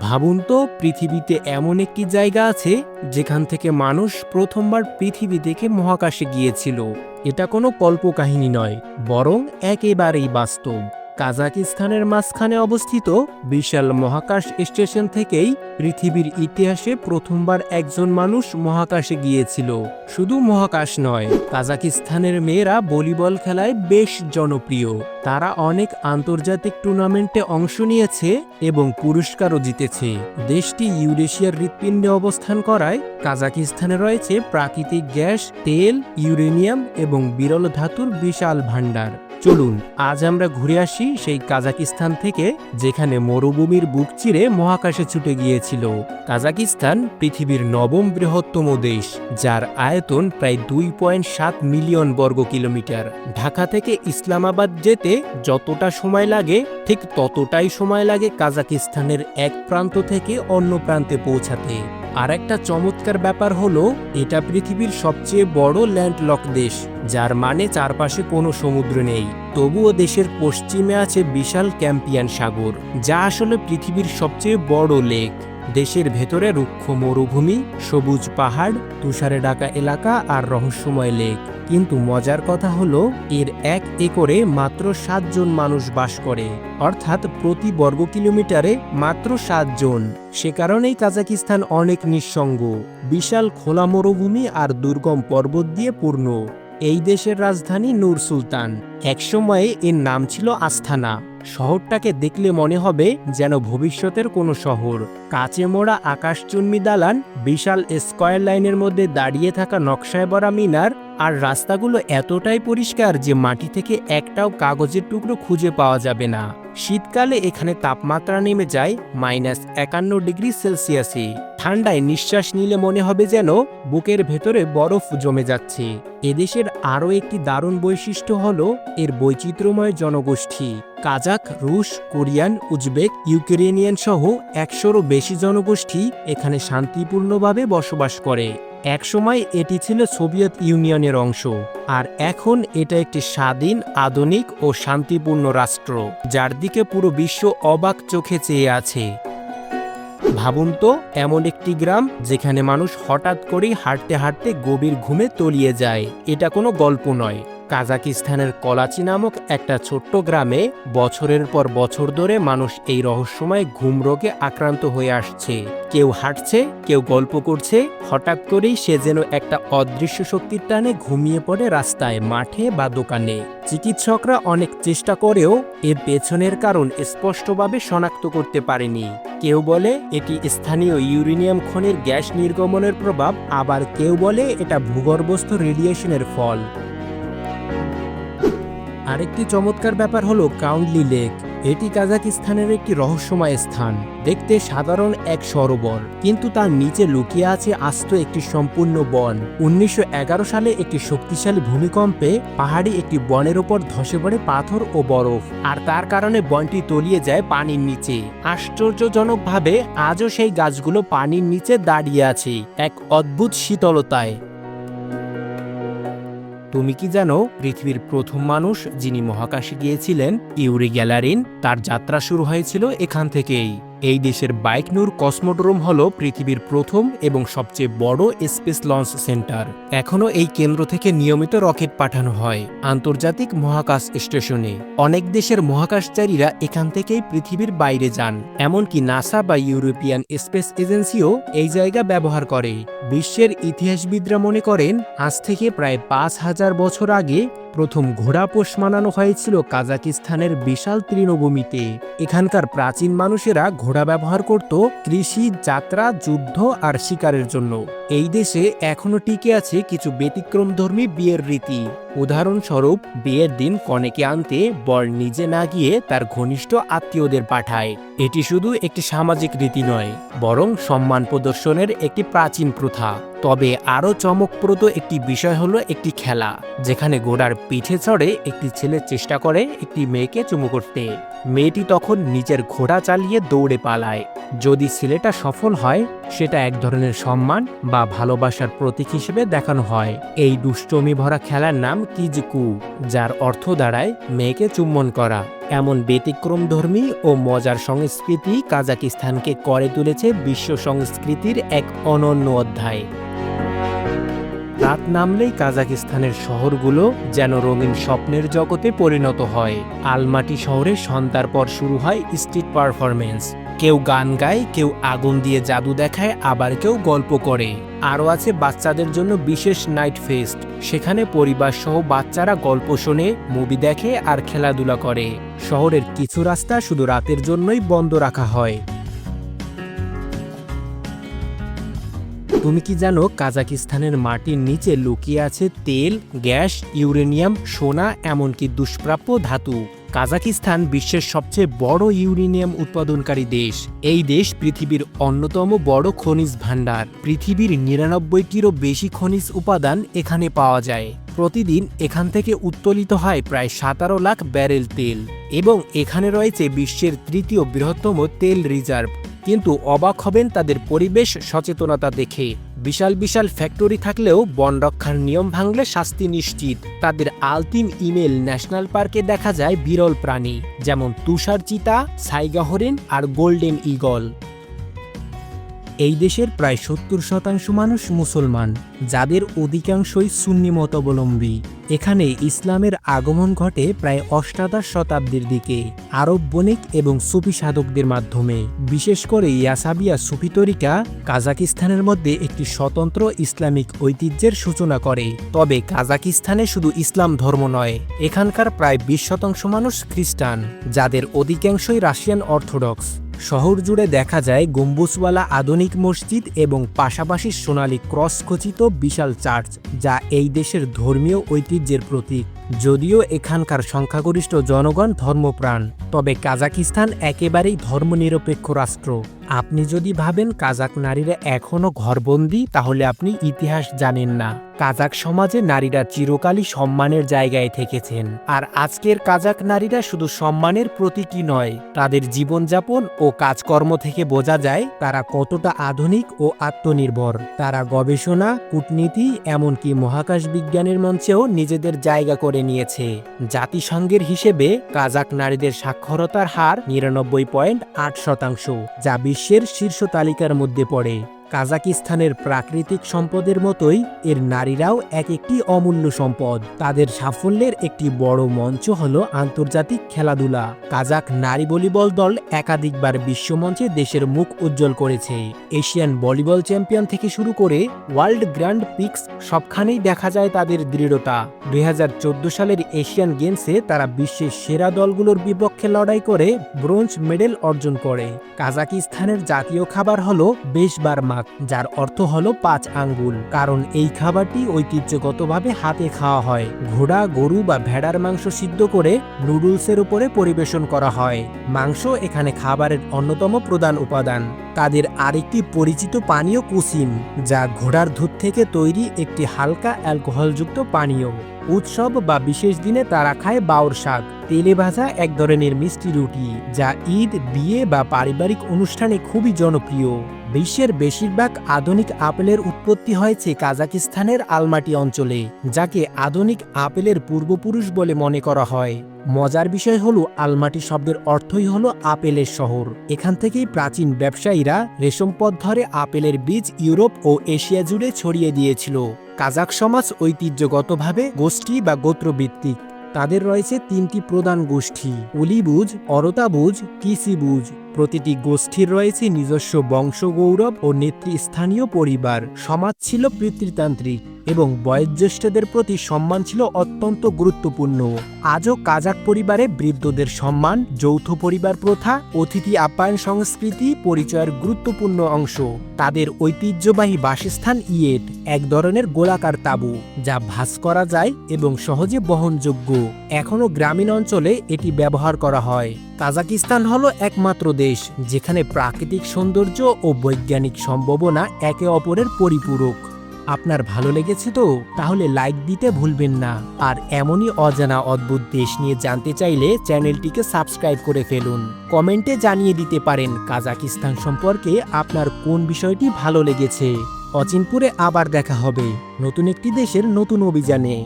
ভাবুন তো, পৃথিবীতে এমন একটি জায়গা আছে যেখান থেকে মানুষ প্রথমবার পৃথিবী থেকে মহাকাশে গিয়েছিল। এটা কোনো কল্পকাহিনী নয়, বরং একেবারেই বাস্তব। কাজাকিস্তানের মাঝখানে অবস্থিত বিশাল মহাকাশ স্টেশন থেকেই পৃথিবীর ইতিহাসে প্রথমবার একজন মানুষ মহাকাশে গিয়েছিল। শুধু মহাকাশ নয়, কাজাকিস্তানের মেয়েরা ভলিবল খেলায় বেশ জনপ্রিয়। তারা অনেক আন্তর্জাতিক টুর্নামেন্টে অংশ নিয়েছে এবং পুরস্কারও জিতেছে। দেশটি ইউরেশিয়ার হৃৎপিণ্ডে অবস্থান করায় কাজাকিস্তানে রয়েছে প্রাকৃতিক গ্যাস, তেল, ইউরেনিয়াম এবং বিরল ধাতুর বিশাল ভাণ্ডার। চলুন, আজ আমরা ঘুরে আসি সেই কাজাকিস্তান থেকে যেখানে মরুভূমির বুক চিরে মহাকাশে ছুটে গিয়েছিল। কাজাকিস্তান পৃথিবীর নবম বৃহত্তম দেশ, যার আয়তন প্রায় দুই পয়েন্ট সাত মিলিয়ন বর্গ কিলোমিটার। ঢাকা থেকে ইসলামাবাদ যেতে যতটা সময় লাগে, ঠিক ততটাই সময় লাগে কাজাকিস্তানের এক প্রান্ত থেকে অন্য প্রান্তে পৌঁছাতে। আর একটা চমৎকার ব্যাপার হলো, এটা পৃথিবীর সবচেয়ে বড় ল্যান্ডলক দেশ, যার মানে চারপাশে কোনো সমুদ্র নেই। তবুও দেশের পশ্চিমে আছে বিশাল ক্যাম্পিয়ান সাগর, যা আসলে পৃথিবীর সবচেয়ে বড় লেক। দেশের ভেতরে রুক্ষ মরুভূমি, সবুজ পাহাড়, তুষারে ঢাকা এলাকা আর রহস্যময় লেক। কিন্তু মজার কথা হলো, এর এক একরে মাত্র সাতজন মানুষ বাস করে। অর্থাৎ প্রতি বর্গ কিলোমিটারে মাত্র সাতজন। সে কারণেই কাজাকিস্তান অনেক নিঃসঙ্গ। বিশাল খোলা মরুভূমি আর দুর্গম পর্বত দিয়ে পূর্ণ। এই দেশের রাজধানী নূর সুলতান। একসময়ে এর নাম ছিল আস্থানা। শহরটাকে দেখলে মনে হবে যেন ভবিষ্যতের কোনো শহর। কাচে মোড়া আকাশচুম্বী দালান, বিশাল স্কয়ার লাইনের মধ্যে দাঁড়িয়ে থাকা নকশায় বরা মিনার আর রাস্তাগুলো এতটাই পরিষ্কার যে মাটি থেকে একটাও কাগজের টুকরো খুঁজে পাওয়া যাবে না। শীতকালে এখানে তাপমাত্রা নেমে যায় মাইনাস একান্ন ডিগ্রি সেলসিয়াসে ঠান্ডায় নিঃশ্বাস নিলে মনে হবে যেন বুকের ভেতরে বরফ জমে যাচ্ছে। এদেশের আরও একটি দারুণ বৈশিষ্ট্য হল এর বৈচিত্র্যময় জনগোষ্ঠী। কাজাক রুশ, কোরিয়ান, উজবেক, ইউক্রেনিয়ান সহ একশোরও বেশি জনগোষ্ঠী এখানে শান্তিপূর্ণভাবে বসবাস করে। একসময় এটি ছিল সোভিয়েত ইউনিয়নের অংশ, আর এখন এটা একটি স্বাধীন, আধুনিক ও শান্তিপূর্ণ রাষ্ট্র, যার দিকে পুরো বিশ্ব অবাক চোখে চেয়ে আছে। ভাবুন তো, এমন একটি গ্রাম যেখানে মানুষ হঠাৎ করেই হাঁটতে হাঁটতে গভীর ঘুমে তলিয়ে যায়। এটা কোনো গল্প নয়। কাজাকিস্তানের কলাচি নামক একটা ছোট্ট গ্রামে বছরের পর বছর ধরে মানুষ এই রহস্যময় ঘুম রোগে আক্রান্ত হয়ে আসছে। কেউ হাঁটছে, কেউ গল্প করছে, হঠাৎ করেই সে যেন একটা অদৃশ্য শক্তির টানে ঘুমিয়ে পড়ে রাস্তায়, মাঠে বা দোকানে। চিকিৎসকরা অনেক চেষ্টা করেও এর পেছনের কারণ স্পষ্টভাবে শনাক্ত করতে পারেনি। কেউ বলে এটি স্থানীয় ইউরেনিয়াম খনির গ্যাস নির্গমনের প্রভাব, আবার কেউ বলে এটা ভূগর্ভস্থ রেডিয়েশনের ফল। আরেকটি চমৎকার ব্যাপার হলো কাউন্ডলি লেক। এটি কাজাকিস্তানের একটি রহস্যময় স্থান। দেখতে সাধারণ এক সরোবর। কিন্তু তার নিচে লুকিয়ে আছে আস্ত একটি সম্পূর্ণ বন। উনিশশো এগারো সালে একটি শক্তিশালী ভূমিকম্পে পাহাড়ি একটি বনের ওপর ধসে পড়ে পাথর ও বরফ। আর তার কারণে বনটি তলিয়ে যায় পানির নিচে। আশ্চর্যজনকভাবে, আজও সেই গাছগুলো পানির নিচে দাঁড়িয়ে আছে এক অদ্ভুত শীতলতায়। তুমি কি জানো, পৃথিবীর প্রথম মানুষ যিনি মহাকাশে গিয়েছিলেন, ইউরি গ্যালারিন, তার যাত্রা শুরু হয়েছিল এখান থেকেই। এই দেশের বাইকনুর কসমোড্রোম হল পৃথিবীর প্রথম এবং সবচেয়ে বড় স্পেস লঞ্চ সেন্টার। এখনও এই কেন্দ্র থেকে নিয়মিত রকেট পাঠানো হয় আন্তর্জাতিক মহাকাশ স্টেশনে। অনেক দেশের মহাকাশচারীরা এখান থেকেই পৃথিবীর বাইরে যান, এমনকি নাসা বা ইউরোপিয়ান স্পেস এজেন্সিও এই জায়গা ব্যবহার করে। বিশ্বের ইতিহাসবিদরা মনে করেন, আজ থেকে প্রায় পাঁচ হাজার বছর আগে প্রথম ঘোড়া পোষ মানানো হয়েছিল কাজাকিস্তানের বিশাল তৃণভূমিতে। এখানকার প্রাচীন মানুষেরা ঘোড়া ব্যবহার করত কৃষি, যাত্রা, যুদ্ধ আর শিকারের জন্য। এই দেশে এখনও টিকে আছে কিছু ব্যতিক্রমধর্মী বিয়ের রীতি। উদাহরণস্বরূপ, বিয়ের দিন কনেকে আনতে বর নিজে না গিয়ে তার ঘনিষ্ঠ আত্মীয়দের পাঠায়। এটি শুধু একটি সামাজিক রীতি নয়, বরং সম্মান প্রদর্শনের একটি প্রাচীন প্রথা। তবে আরও চমকপ্রদ একটি বিষয় হলো একটি খেলা, যেখানে ঘোড়ার পিঠে চড়ে একটি ছেলে চেষ্টা করে একটি মেয়েকে চুমু করতে। মেয়েটি তখন নিজের ঘোড়া চালিয়ে দৌড়ে পালায়। যদি ছেলেটা সফল হয়, সেটা এক ধরনের সম্মান বা ভালোবাসার প্রতীক হিসেবে দেখানো হয়। এই দুষ্টমি ভরা খেলার নাম কিজকু যার অর্থ দাঁড়ায় মেয়েকে চুম্বন করা। এমন ব্যতিক্রমধর্মী ও মজার সংস্কৃতি কাজাকিস্তানকে করে তুলেছে বিশ্ব সংস্কৃতির এক অনন্য অধ্যায়। রাত নামলেই কাজাকিস্তানের শহরগুলো যেন রঙিন স্বপ্নের জগতে পরিণত হয়। আলমাটি শহরে সন্ধ্যার পর শুরু হয় স্ট্রিট পারফরমেন্স কেউ গান গায়, কেউ আগুন দিয়ে জাদু দেখায়, আবার কেউ গল্প করে। আরও আছে বাচ্চাদের জন্য বিশেষ নাইট ফেস্ট। সেখানে পরিবার সহ বাচ্চারা গল্প শোনে, মুভি দেখে আর খেলাধুলা করে। শহরের কিছু রাস্তা শুধু রাতের জন্যই বন্ধ রাখা হয়। তুমি কি জানো কাজাকিস্তানের মাটির নিচে লুকিয়ে আছে তেল, গ্যাস, ইউরেনিয়াম, সোনা, এমনকি দুষ্প্রাপ্য ধাতু? কাজাকিস্তান বিশ্বের সবচেয়ে বড় ইউরেনিয়াম উৎপাদনকারী দেশ। এই দেশ পৃথিবীর অন্যতম বড় খনিজ ভাণ্ডার। পৃথিবীর নিরানব্বইটিরও বেশি খনিজ উপাদান এখানে পাওয়া যায়। প্রতিদিন এখান থেকে উত্তোলিত হয় প্রায় সতেরো লাখ ব্যারেল তেল এবং এখানে রয়েছে বিশ্বের তৃতীয় বৃহত্তম তেল রিজার্ভ। কিন্তু অবাক হবেন তাদের পরিবেশ সচেতনতা দেখে। বিশাল বিশাল ফ্যাক্টরি থাকলেও বন রক্ষার নিয়ম ভাঙলে শাস্তি নিশ্চিত। তাদের আলতিম ইমেল ন্যাশনাল পার্কে দেখা যায় বিরল প্রাণী, যেমন তুষার চিতা সাইগা হরিণ আর গোল্ডেন ইগল। এই দেশের প্রায় সত্তর শতাংশ মানুষ মুসলমান, যাদের অধিকাংশই সুন্নি মতাবলম্বী। এখানে ইসলামের আগমন ঘটে প্রায় অষ্টাদশ শতাব্দীর দিকে, আরব বণিক এবং সুফি সাধকদের মাধ্যমে। বিশেষ করে ইয়াসাবিয়া সুফি তরিকা কাজাকিস্তানের মধ্যে একটি স্বতন্ত্র ইসলামিক ঐতিহ্যের সূচনা করে। তবে কাজাকিস্তানে শুধু ইসলাম ধর্ম নয়, এখানকার প্রায় বিশ শতাংশ মানুষ খ্রিস্টান, যাদের অধিকাংশই রাশিয়ান অর্থোডক্স। শহর জুড়ে দেখা যায় গম্বুজওয়ালা আধুনিক মসজিদ এবং পাশাপাশি সোনালী ক্রস খচিত বিশাল চার্চ, যা এই দেশের ধর্মীয় ঐতিহ্যের প্রতীক। যদিও এখানকার সংখ্যাগরিষ্ঠ জনগণ ধর্মপ্রাণ, তবে কাজাকিস্তান একেবারেই ধর্মনিরপেক্ষ রাষ্ট্র। আপনি যদি ভাবেন কাজাক নারীরা এখনও ঘরবন্দি, তাহলে আপনি ইতিহাস জানেন না। কাজাক সমাজে নারীরা চিরকালই সম্মানের জায়গায় থেকেছেন। আর আজকের কাজাক নারীরা শুধু সম্মানের প্রতীকী নয়, তাদের জীবনযাপন ও কাজকর্ম থেকে বোঝা যায় তারা কতটা আধুনিক ও আত্মনির্ভর। তারা গবেষণা, কূটনীতি, এমনকি মহাকাশ বিজ্ঞানের মঞ্চেও নিজেদের জায়গা করে নিয়েছে। জাতিসংঘের হিসেবে কাজাক নারীদের সাক্ষরতার হার নিরানব্বই পয়েন্ট আট শতাংশ, যা বিশ্বের শীর্ষ তালিকার মধ্যে পড়ে। কাজাকিস্তানের প্রাকৃতিক সম্পদের মতোই এর নারীরাও এক একটি অমূল্য সম্পদ। তাদের সাফল্যের একটি বড় মঞ্চ হল আন্তর্জাতিক খেলাধুলা। কাজাক নারী ভলিবল দল একাধিকবার বিশ্বমঞ্চে দেশের মুখ উজ্জ্বল করেছে। এশিয়ান ভলিবল চ্যাম্পিয়ন থেকে শুরু করে ওয়ার্ল্ড গ্র্যান্ড পিক্স সবখানেই দেখা যায় তাদের দৃঢ়তা। দুই হাজার চোদ্দ সালের এশিয়ান গেমসে তারা বিশ্বের সেরা দলগুলোর বিপক্ষে লড়াই করে ব্রোঞ্জ মেডেল অর্জন করে। কাজাকিস্তানের জাতীয় খাবার হলো বেশবার মাছ যার অর্থ হলো পাঁচ আঙ্গুল। কারণ এই খাবারটি ঐতিহ্যগতভাবে হাতে খাওয়া হয়। ঘোড়া, গরু বা ভেড়ার মাংস সিদ্ধ করে নুডলসের উপরে পরিবেশন করা হয়। মাংস এখানে খাবারের অন্যতম প্রধান উপাদান। তাদের আরেকটি পরিচিত পানীয় কুসিম যা ঘোড়ার দুধ থেকে তৈরি একটি হালকা অ্যালকোহলযুক্ত পানীয়। উৎসব বা বিশেষ দিনে তারা খায় বাউর শাক, তেলে ভাজা এক ধরনের মিষ্টি রুটি, যা ঈদ, বিয়ে বা পারিবারিক অনুষ্ঠানে খুবই জনপ্রিয়। বিশ্বের বেশিরভাগ আধুনিক আপেলের উৎপত্তি হয়েছে কাজাকিস্তানের আলমাটি অঞ্চলে, যাকে আধুনিক আপেলের পূর্বপুরুষ বলে মনে করা হয়। মজার বিষয় হলো, আলমাটি শব্দের অর্থই হলো আপেলের শহর। এখান থেকেই প্রাচীন ব্যবসায়ীরা রেশম পথ ধরে আপেলের বীজ ইউরোপ ও এশিয়া জুড়ে ছড়িয়ে দিয়েছিল। কাজাক সমাজ ঐতিহ্যগতভাবে গোষ্ঠী বা গোত্রভিত্তিক। তাদের রয়েছে তিনটি প্রধান গোষ্ঠী অলিবুজ অরতাবুজ, কিসিবুজ। প্রতিটি গোষ্ঠীর রয়েছে নিজস্ব বংশগৌরব ও নেতৃস্থানীয় পরিবার। সমাজ ছিল পিতৃতান্ত্রিক। এবং বয়োজ্যেষ্ঠদের প্রতি সম্মান ছিল অত্যন্ত গুরুত্বপূর্ণ। আজও কাজাক পরিবারে বৃদ্ধদের সম্মান, যৌথ পরিবার প্রথা, অতিথি আপ্যায়ন সংস্কৃতি পরিচয়ের গুরুত্বপূর্ণ অংশ। তাদের ঐতিহ্যবাহী বাসস্থান ইয়েট, এক ধরনের গোলাকার তাঁবু, যা ভাস করা যায় এবং সহজে বহনযোগ্য। এখনও গ্রামীণ অঞ্চলে এটি ব্যবহার করা হয়। কাজাকিস্তান হলো একমাত্র দেশ, যেখানে প্রাকৃতিক সৌন্দর্য ও বৈজ্ঞানিক সম্ভাবনা একে অপরের পরিপূরক। আপনার ভালো লেগেছে তো, তাহলে লাইক দিতে ভুলবেন না। আর এমনই অজানা অদ্ভুত দেশ নিয়ে জানতে চাইলে চ্যানেলটিকে সাবস্ক্রাইব করে ফেলুন। কমেন্টে জানিয়ে দিতে পারেন কাজাকিস্তান সম্পর্কে আপনার কোন বিষয়টি ভালো লেগেছে। অচিনপুরে আবার দেখা হবে নতুন একটি দেশের নতুন অভিযানে।